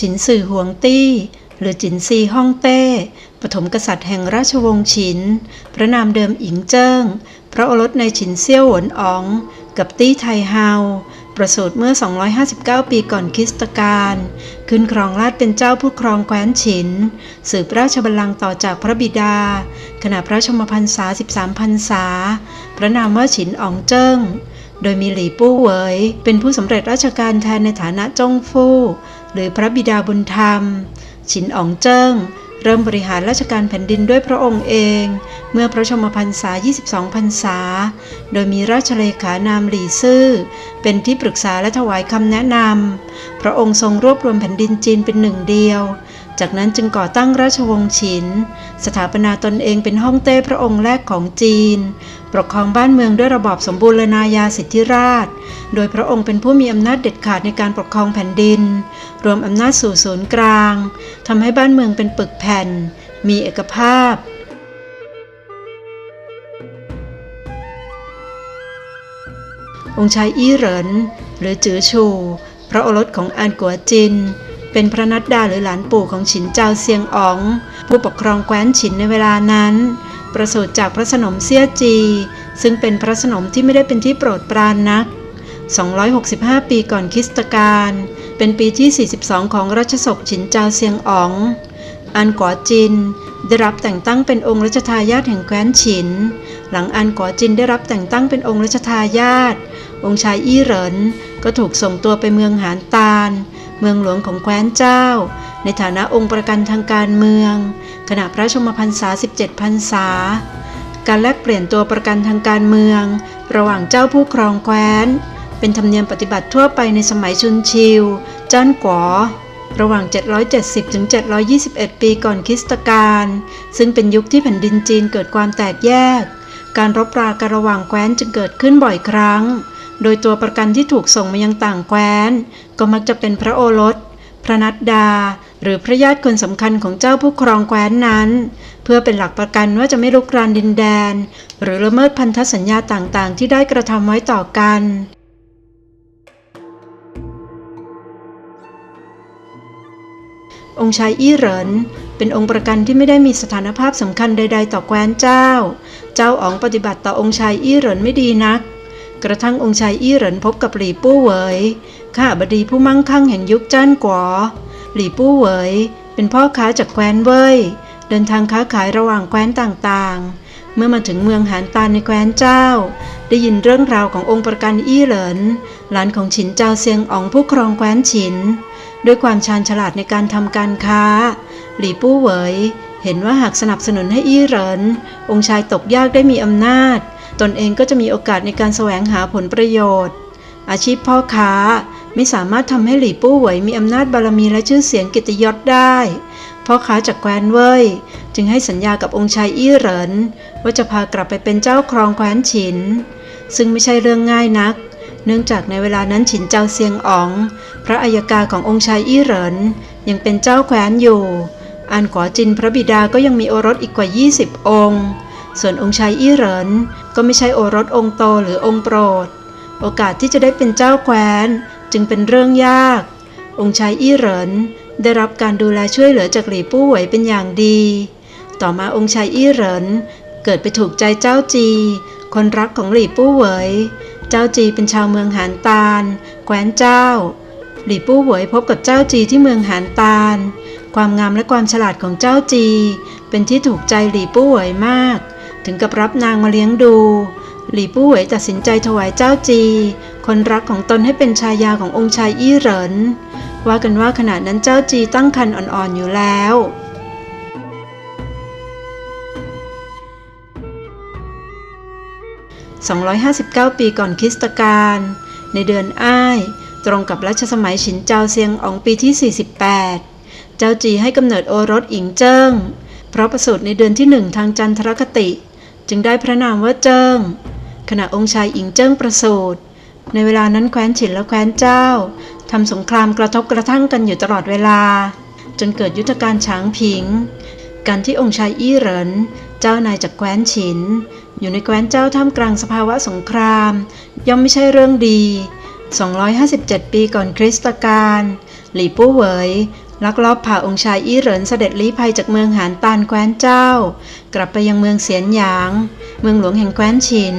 ฉินสื่อหวงตี้ หรือจินซีฮ่องเต้ ปฐมกษัตริย์แห่งราชวงศ์ฉิน พระนามเดิมอิงเจิ้ง พระโอรสในฉินเซี่ยวหวนอ๋อง กับตี้ไทเฮา ประสูติเมื่อ 259 ปีก่อนคริสตกาล ขึ้นครองราชเป็นเจ้าผู้ครองแคว้นฉิน สืบราชบัลลังก์ต่อจากพระบิดา ขณะพระชมพรรษา 13 พรรษา พระนามว่าฉินอ๋องเจิ้ง โดยมีหลี่ปู้เหวย เป็นผู้สำเร็จราชการแทนในฐานะจงฟู่ หรือพระบิดาบุญธรรมฉินอ๋องเจิ้ง เริ่มบริหารราชการแผ่นดินด้วยพระองค์เอง เมื่อพระชมพรรษา 22 พรรษา โดยมีราชเลขานามหลี่ซื่อ เป็นที่ปรึกษาและถวายคำแนะนำ พระองค์ทรงรวบรวมแผ่นดินจีนเป็นหนึ่งเดียว จากนั้นจึงก่อตั้งราชวงศ์ฉิน สถาปนาตนเองเป็นฮ่องเต้พระองค์แรกของจีน ปกครองบ้านเมืองด้วยระบอบสมบูรณาญาสิทธิราช โดยพระองค์เป็นผู้มีอำนาจเด็ดขาดในการปกครองแผ่นดิน รวมอำนาจสู่ศูนย์กลางทำให้บ้านเมืองเป็นปึกแผ่น มีเอกภาพองค์ชายอี้เหรินหรือจือชู พระโอรสของอานกัวจิน เป็นพระนัดดาหรือหลานปู่ของฉินเจ้าเซียงอ๋อง ผู้ปกครองแคว้นฉินในเวลานั้น ประสูติจากพระสนมเซียจี ซึ่งเป็นพระสนมที่ไม่ได้เป็นที่โปรดปรานนัก 265 ปีก่อนคริสตกาลเป็นปีที่ 42 ของรัชสกฉินเจ้าเซียงอ๋อง อันก๋อจินได้รับแต่งตั้งเป็นองค์รัชทายาทแห่งแคว้นฉิน หลังอันก๋อจินได้รับแต่งตั้งเป็นองค์รัชทายาท องค์ชายอี้เหรินก็ถูกส่งตัวไปเมืองหานตาล เมืองหลวงของแคว้นเจ้า ในฐานะองค์ประกันทางการเมือง ขณะพระชมพรรษา 17 พรรษา การแลกเปลี่ยนตัวประกันทางการเมือง ระหว่างเจ้าผู้ครองแคว้น เป็นธรรมเนียมปฏิบัติทั่วไปในสมัยชุนชิวจ้านก๋อระหว่าง 770ถึง721 ปีก่อนคริสตกาล ซึ่งเป็นยุคที่แผ่นดินจีนเกิดความแตกแยก การรบรากันระหว่างแคว้นจึงเกิดขึ้นบ่อยครั้ง โดยตัวประกันที่ถูกส่งมายังต่างแคว้น ก็มักจะเป็นพระโอรส พระนัดดา หรือพระญาติคนสำคัญของเจ้าผู้ครองแคว้นนั้น เพื่อเป็นหลักประกันว่าจะไม่ลุกรานดินแดน หรือละเมิดพันธสัญญาต่างๆ ที่ได้กระทำไว้ต่อกันองค์ชายอี้เหรินเป็นองค์ประกันที่ไม่ได้มีสถานภาพสำคัญใด ๆ ต่อแคว้นเจ้า เจ้าอ๋องปฏิบัติต่อองค์ชายอี้เหรินไม่ดีนัก กระทั่งองค์ชายอี้เหรินพบกับหลี่ปู้เหวยข้าบดีผู้มั่งคั่งแห่งยุคจ้านกวหลี่ปู้เหวยเป็นพ่อค้าจากแคว้นเว่ยเดินทางค้าขายระหว่างแคว้นต่างๆ เมื่อมาถึงเมืองหานตานในแคว้นเจ้า ได้ยินเรื่องราวขององค์ประกันอี้เหรินหลานของฉินเจ้าเซียงอ๋องผู้ครองแคว้นฉิน ด้วยความชาญฉลาดในการทำการค้า หลี่ปู้เหวยเห็นว่าหากสนับสนุนให้อี้เหรินองค์ชายตกยากได้มีอำนาจ ตนเองก็จะมีโอกาสในการแสวงหาผลประโยชน์ อาชีพพ่อค้าไม่สามารถทำให้หลี่ปู้เหวยมีอำนาจบารมีและชื่อเสียงกิตยศได้ พ่อค้าจากแคว้นเว่ยจึงให้สัญญากับองค์ชายอี้เหรินว่าจะพากลับไปเป็นเจ้าครองแคว้นฉิน ซึ่งไม่ใช่เรื่องง่ายนัก เนื่องจากในเวลานั้นฉินเจ้าเซียงอ๋อง พระอัยกาขององค์ชายอี้เหรินยังเป็นเจ้าแคว้นอยู่อันขวาจินพระบิดาก็ยังมีโอรสอีกกว่า 20 องค์ ส่วนองค์ชายอี้เหริน ก็ไม่ใช่โอรสองค์โตหรือองค์โปรด โอกาสที่จะได้เป็นเจ้าแคว้น จึงเป็นเรื่องยาก องค์ชายอี้เหรินได้รับการดูแลช่วยเหลือจากหลี่ปู้เหวยเป็นอย่างดี ต่อมาองค์ชายอี้เหรินเกิดไปถูกใจเจ้าจี คนรักของหลี่ปู้เหวย เจ้าจีเป็นชาวเมืองหานตาล แคว้นเจ้า หลี่ปู้เหวยพบกับเจ้าจีที่เมืองหานตาล ความงามและความฉลาดของเจ้าจี เป็นที่ถูกใจหลี่ปู้เหวยมาก ถึงกับรับนางมาเลี้ยงดู หลี่ปู้เหวยตัดสินใจถวายเจ้าจี คนรักของตนให้เป็นชายาขององค์ชายอี้เหริน ว่ากันว่าขณะนั้นเจ้าจีตั้งครรภ์อ่อนๆอยู่แล้ว259 ปีก่อนคริสตกาล ในเดือนอ้าย ตรงกับรัชสมัยฉินเจ้าเซียงอองปีที่ 48 เจ้าจีให้กำเนิดโอรสอิงเจิ้ง เพราะประสูติในเดือนที่หนึ่งทางจันทรคติ จึงได้พระนามว่าเจิ้ง ขณะองค์ชายอิงเจิ้งประสูติในเวลานั้นแคว้นฉินและแคว้นเจ้าทำสงครามกระทบกระทั่งกันอยู่ตลอดเวลา จนเกิดยุทธการฉางผิง การที่องค์ชายอี้เหรินเจ้านายจากแคว้นฉิน อยู่ในแคว้นเจ้าท่ามกลางสภาวะสงคราม ย่อมไม่ใช่เรื่องดี 257 ปีก่อนคริสตกาลหลี่ปู้เหวย ลักลอบพาองค์ชายอี้เหรินเสด็จลี้ภัยจากเมืองหานตานแคว้นเจ้า กลับไปยังเมืองเสียนหยาง เมืองหลวงแห่งแคว้นฉิน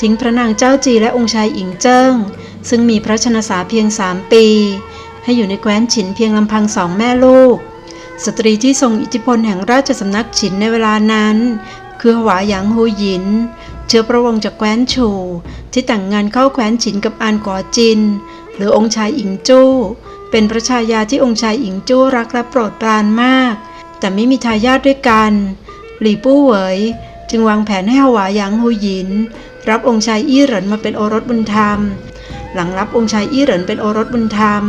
ทิ้งพระนางเจ้าจีและองค์ชายอิงเจิ้ง ซึ่งมีพระชนสาเพียงสามปี ให้อยู่ในแคว้นฉินเพียงลำพังสองแม่ลูก สตรีที่ทรงอิทธิพลแห่งราชสำนักฉินในเวลานั้น คือหวาหยางฮูหยิน เชื้อพระวงศ์จากแคว้นชูที่แต่งงานเข้าแคว้นฉินกับอานกัวจิน หรือองค์ชายอิงจู้ เป็นพระชายาที่องค์ชายอิงจู้รักและโปรดปรานมาก แต่ไม่มีทายาทด้วยกัน หลี่ปู้เหวยจึงวางแผนให้หวาหยางฮูหยิน รับองค์ชายอี้เหรินมาเป็นโอรสบุญธรรม หลังรับองค์ชายอี้เหรินเป็นโอรสบุญธรรม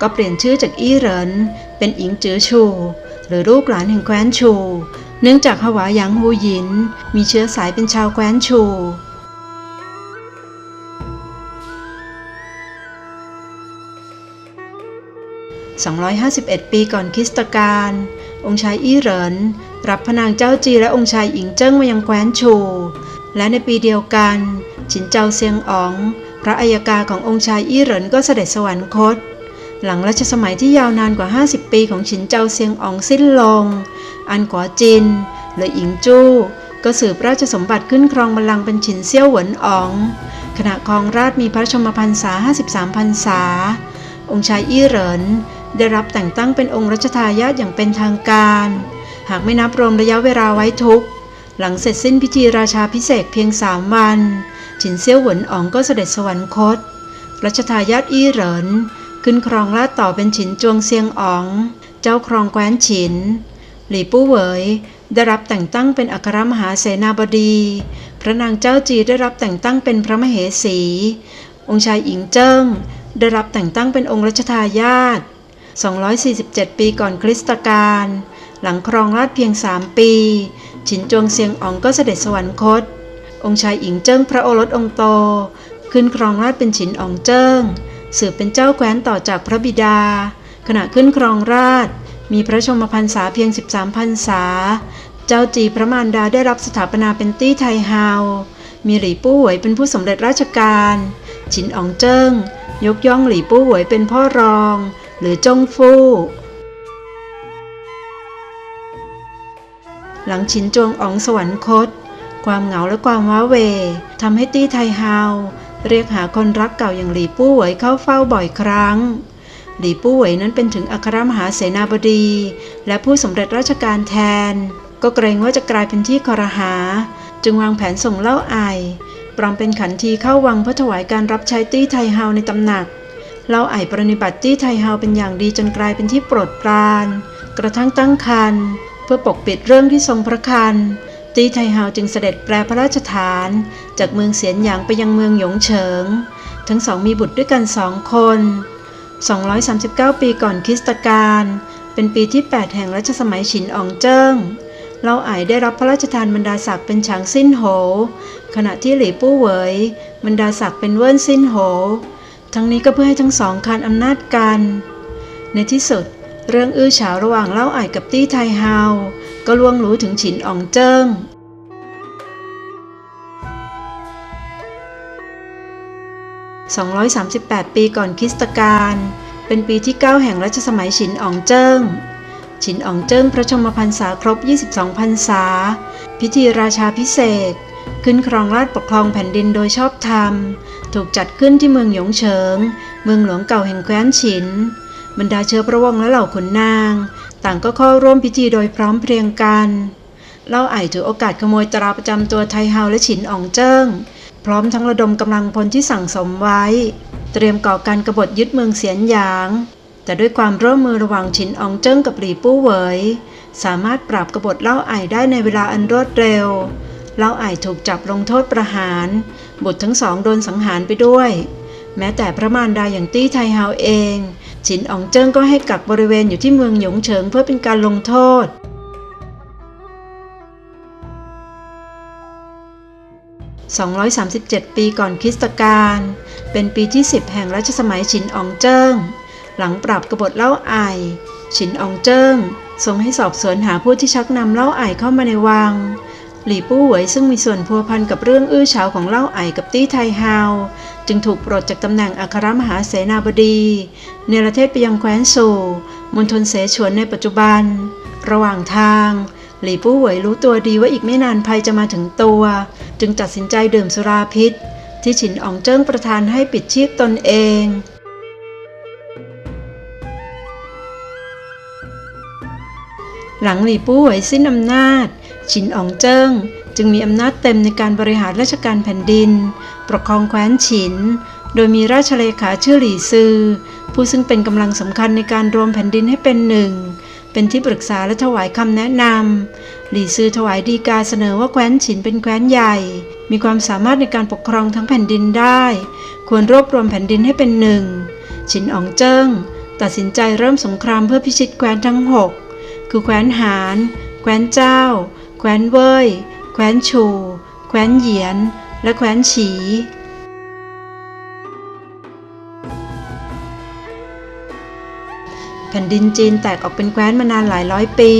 ก็เปลี่ยนชื่อจากอี้เหรินเป็นอิงจือชู หรือลูกหลานแห่งแคว้นชู เนื่องจากฮวาหยางฮูหยิน มีเชื้อสายเป็นชาวแคว้นชู 251 ปีก่อนคริสตกาล องค์ชายอี้เหรินรับพนางเจ้าจีและองค์ชายอิงเจิ้งมายังแคว้นชู และในปีเดียวกัน ฉินเจ้าเซียงอ๋อง พระอัยกาขององค์ชายอี้เหรินก็เสด็จสวรรคต หลังรัชสมัยที่ยาวนานกว่า 50 ปีของฉินเจ้าเซียงอ๋องสิ้นลง อันกัวจินหรืออิงจู้ ก็สืบราชสมบัติขึ้นครองบัลลังก์เป็นฉินเซี่ยวเหวินอ๋องขณะครองราชมีพระชมพรรษา 53 พรรษา องค์ชายอี้เหริน ได้รับแต่งตั้งเป็นองค์รัชทายาทอย่างเป็นทางการ หากไม่นับรวมระยะเวลาไว้ทุกข์หลังเสร็จสิ้นพิธีราชาพิเศษเพียงสามวัน ฉินเซี่ยวหวนอ๋องก็เสด็จสวรรคต รัชทายาทอี้เหรินขึ้นครองราชต่อเป็นฉินจวงเซียงอ๋อง เจ้าครองแคว้นฉิน หลี่ปู้เหวยได้รับแต่งตั้งเป็นอัครมหาเสนาบดี พระนางเจ้าจีได้รับแต่งตั้งเป็นพระมเหสี องค์ชายอิงเจิ้งได้รับแต่งตั้งเป็นองค์รัชทายาท 247 ปีก่อนคริสตกาล หลังครองราชเพียงสามปี ฉินจวงเซียงอ๋องก็เสด็จสวรรคต องค์ชายอิงเจิ้งพระโอรสองค์โต ขึ้นครองราชเป็นฉินอ๋องเจิ้ง สืบเป็นเจ้าแคว้นต่อจากพระบิดา ขณะขึ้นครองราช มีพระชนมพรรษาเพียง 13พรรษา เจ้าจีพระมารดาได้รับสถาปนาเป็นตี้ไทเฮา มีหลี่ปู้หวยเป็นผู้สำเร็จราชการ ฉินอ๋องเจิ้งยกย่องหลี่ปู้หวยเป็นพ่อรอง หรือจงฟู่หลังฉินจงอ๋องสวรรคต ความเหงาและความว้าเวทำให้ตี้ไทเฮาเรียกหาคนรักเก่าอย่างหลี่ปู้หวยเข้าเฝ้าบ่อยครั้ง หลี่ปู้หวยนั้นเป็นถึงอัครมหาเสนาบดี และผู้สำเร็จราชการแทน ก็เกรงว่าจะกลายเป็นที่คอรหา จึงวางแผนส่งเล่าไอปลอมเป็นขันทีเข้าวังเพื่อถวายการรับใช้ตี้ไทเฮาในตำหนัก เล่าไอปรนิบัติตี้ไทเฮาเป็นอย่างดีจนกลายเป็นที่โปรดปราน กระทั่งตั้งครรภ์เพื่อปกปิดเรื่องที่ทรงพระคันตีไทเฮาจึงเสด็จแปลพระราชฐาน จากเมืองเสียนหยางไปยังเมืองหยงเฉิง ทั้งสองมีบุตรด้วยกันสองคน 239 ปีก่อนคริสตกาลเป็นปีที่ 8 แห่งรัชสมัยฉินอองเจิ้งเล่าไอได้รับพระราชทานบรรดาศักดิ์เป็นฉางสิ้นโห ขณะที่หลี่ปู้เหวยบรรดาศักดิ์เป็นเวิ้นสิ้นโห ทั้งนี้ก็เพื่อให้ทั้งสองคานอำนาจกัน ในที่สุด เรื่องอื้อฉาวระหว่างเล่าไอกับตี้ไทเฮาก็ล่วงรู้ถึงฉินอองเจิ้ง238 ปีก่อนคริสตกาล เป็นปีที่ 9 แห่งรัชสมัยฉินอองเจิ้ง ฉินอองเจิ้งพระชมพรรษาครบ 22 พรรษา พิธีราชาพิเศษ ขึ้นครองราชปกครองแผ่นดินโดยชอบธรรม ถูกจัดขึ้นที่เมืองหยงเฉิง เมืองหลวงเก่าแห่งแคว้นฉิน บรรดาเชื้อพระวงศ์และเหล่าขุนนาง ต่างก็เข้าร่วมพิธีโดยพร้อมเพรียงกันเล่าไอ่ถือโอกาสขโมยตราประจำตัวไทเฮาและฉินอองเจิ้ง พร้อมทั้งระดมกำลังพลที่สั่งสมไว้ เตรียมก่อการกบฏยึดเมืองเสียนหยาง แต่ด้วยความร่วมมือระหว่างฉินอองเจิ้งกับหลี่ปู้เหวย สามารถปราบกบฏเล่าไอ่ได้ในเวลาอันรวดเร็ว เล่าไอถูกจับลงโทษประหาร บุตรทั้งสองโดนสังหารไปด้วย แม้แต่พระมารดาอย่างตี้ไทเฮาเอง ฉินอองเจิ้งก็ให้กักบริเวณอยู่ที่เมืองหยงเฉิงเพื่อเป็นการลงโทษ237 ปีก่อนคริสตกาล เป็นปีที่ 10 แห่งรัชสมัยฉินอองเจิ้ง หลังปราบกบฏเล่าไอฉินอองเจิ้งทรงให้สอบสวนหาผู้ที่ชักนำเล่าไอเข้ามาในวัง หลี่ปู้หวยซึ่งมีส่วนพัวพันกับเรื่องอื้อเฉาของเล่าไอกับตี้ไทเฮาจึงถูกปลดจากตำแหน่งอัครมหาเสนาบดีเนประเทศไปยังแคว้นซูมณฑลเสฉวนในปัจจุบัน ระหว่างทาง หลี่ปู้หวยรู้ตัวดีว่าอีกไม่นานภัยจะมาถึงตัว จึงตัดสินใจดื่มสุราพิษ ที่ฉินอองเจิ้งประทานให้ปิดชีพตนเองหลังหลีปู้หวยสิ้นอำนาจ ฉินอองเจิ้งจึงมีอำนาจเต็มในการบริหารราชการแผ่นดินปกครองแคว้นฉิน โดยมีราชเลขาชื่อหลี่ซือ ผู้ซึ่งเป็นกำลังสำคัญในการรวมแผ่นดินให้เป็นหนึ่ง เป็นที่ปรึกษาและถวายคำแนะนำหลี่ซือถวายดีกาเสนอว่าแคว้นฉินเป็นแคว้นใหญ่ มีความสามารถในการปกครองทั้งแผ่นดินได้ ควรรวบรวมแผ่นดินให้เป็นหนึ่งฉินอองเจิ้งตัดสินใจเริ่มสงครามเพื่อพิชิตแคว้นทั้งหกคือแคว้นหาน แคว้นเจ้า แคว้นเว่ยแคว้นชูแคว้นเหยียน และแคว้นฉี แผ่นดินจีนแตกออกเป็นแคว้นมานานหลายร้อยปี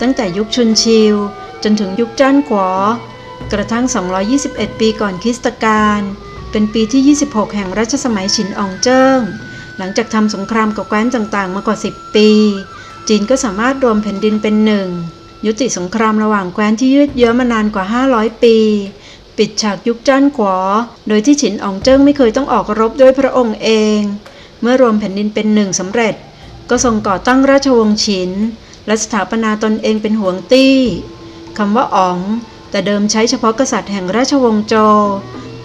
ตั้งแต่ยุคชุนชิว จนถึงยุคจ้านขวอกระทั่ง 221 ปีก่อนคริสตกาล เป็นปีที่ 26 แห่งรัชสมัยฉินอองเจิ้ง หลังจากทำสงครามกับแคว้นต่างๆ มากว่า 10 ปี จีนก็สามารถรวมแผ่นดินเป็นหนึ่ง ยุติสงครามระหว่างแคว้นที่ยืดเยื้อมานานกว่า 500 ปี ปิดฉากยุคจ้านขวอโดยที่ฉินอองเจิ้งไม่เคยต้องออกรบด้วยพระองค์เอง เมื่อรวมแผ่นดินเป็นหนึ่งสำเร็จ ก็ทรงก่อตั้งราชวงศ์ฉิน และสถาปนาตนเองเป็นหวงตี้คำว่าอ๋อง แต่เดิมใช้เฉพาะกษัตริย์แห่งราชวงศ์โจ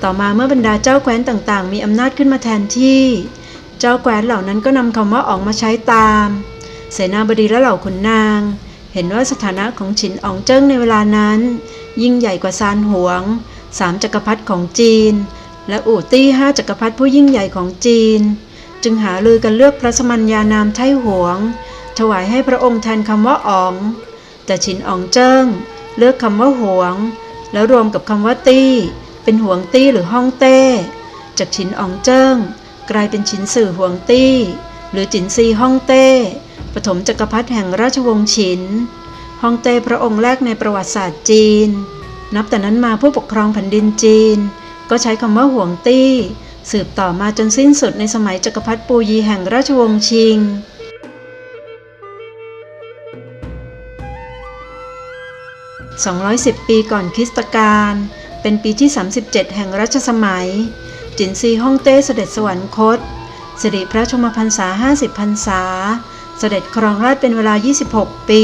ต่อมาเมื่อบรรดาเจ้าแคว้นต่างๆ มีอำนาจขึ้นมาแทนที่ เจ้าแคว้นเหล่านั้นก็นำคำว่าอ๋องมาใช้ตาม เสนาบดีและเหล่าขุนนาง เห็นว่าสถานะของฉินอองเจิ้งในเวลานั้น ยิ่งใหญ่กว่าซานหวงสามจักรพรรดิของจีน และอู่ตี้ห้าจักรพรรดิผู้ยิ่งใหญ่ของจีน จึงหาลือกันเลือกพระสมัญญานามไทหวง ถวายให้พระองค์แทนคำว่าอ๋อง แต่ฉินอองเจิ้งเลือกคำว่าหวง แล้วรวมกับคำว่าตี้ เป็นหวงตี้หรือฮ่องเต้ จากฉินอองเจิ้งกลายเป็นฉินสื่อหวงตี้ หรือจินซีฮ่องเต้ ปฐมจักรพรรดิแห่งราชวงศ์ฉินฮ่องเต้พระองค์แรกในประวัติศาสตร์จีน นับแต่นั้นมาผู้ปกครองแผ่นดินจีน ก็ใช้คำว่าห่วงตี้ สืบต่อมาจนสิ้นสุดในสมัยจักรพรรดิปูยีแห่งราชวงศ์ชิง210 ปีก่อนคริสตกาล เป็นปีที่ 37 แห่งรัชสมัย จินซีฮ่องเต้เสด็จสวรรคตสิริพระชมพรรษา 50 พรรษา เสด็จครองราชเป็นเวลา 26 ปี